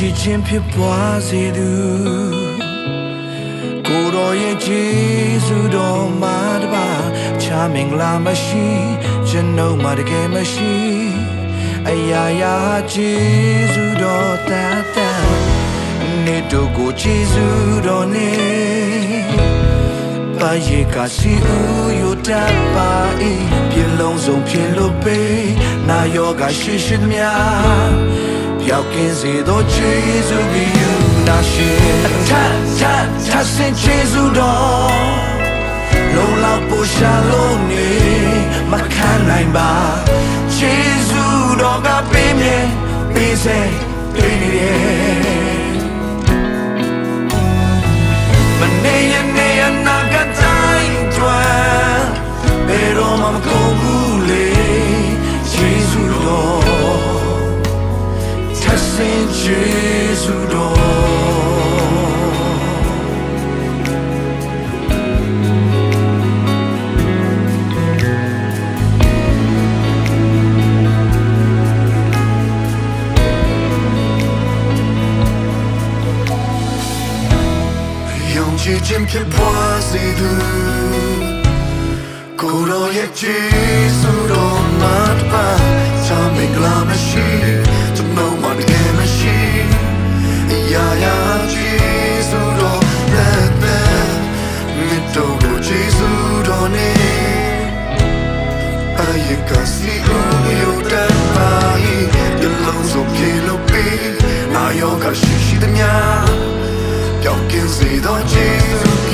ချစ်ခြင်းဖြစ်ပွားစေသူကိုယ်တော်ရဲ့ခြေဆုတော်မှာတပါချာမင်္ဂလာမရှိကျွန်ုပ်မှာတကယ်မရှိအရာရာခြေဆုတော်တန်တန်နေတို့ကိုခြေဆုတော်နေပါရေကစီဦးရတပါ၏ပြလုံးစုံဖြစ်လို့ပေးနာယောဂရှိရှိမြ ရောက်ကင်းစေသောခြေစုကယူနာရှင်အထက်ထက်ထဆင်ခြေစုတော်လုံလောက်ပူရှာလုံးနေမခံနိုင်ပါခြေစုတော်ကပေးမြဲပေးစေပေးနေတယ် ချစ်ခြင်းဖြစ်ပွားစေသူကိုယ်တော်ရဲ့ကျေးဇူးတော်မှာတပါချမင်္ဂလာမရှိ сліз від очів.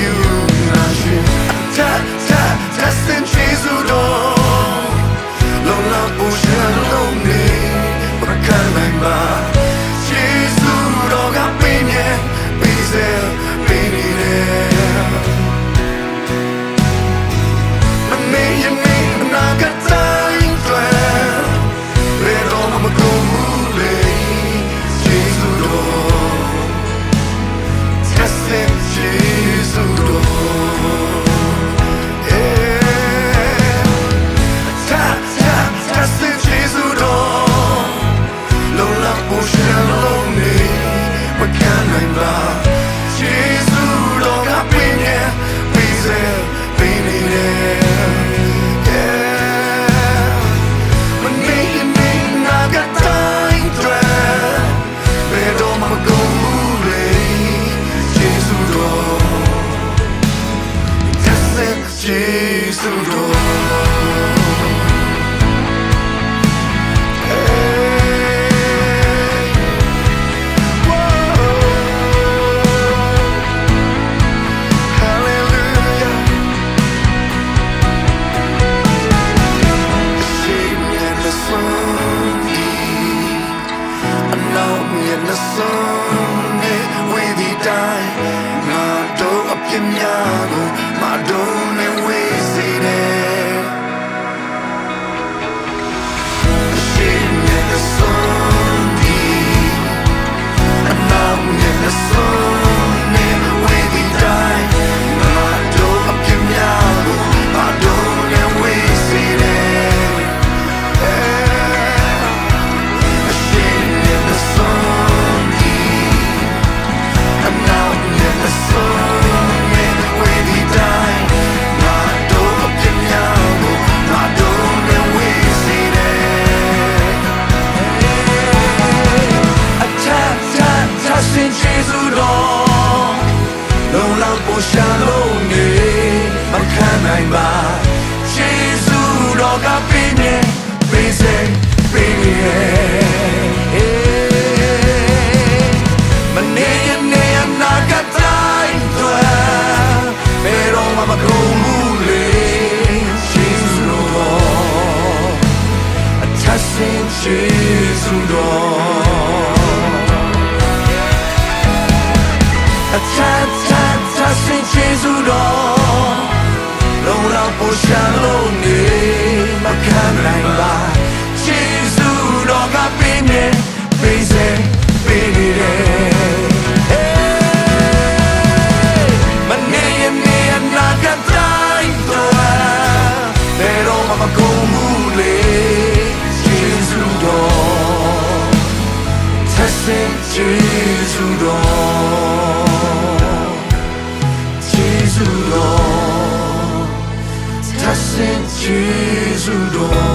ခင်များကိုမတော် 지수도 Jesus တော် Tassin Jesus တော်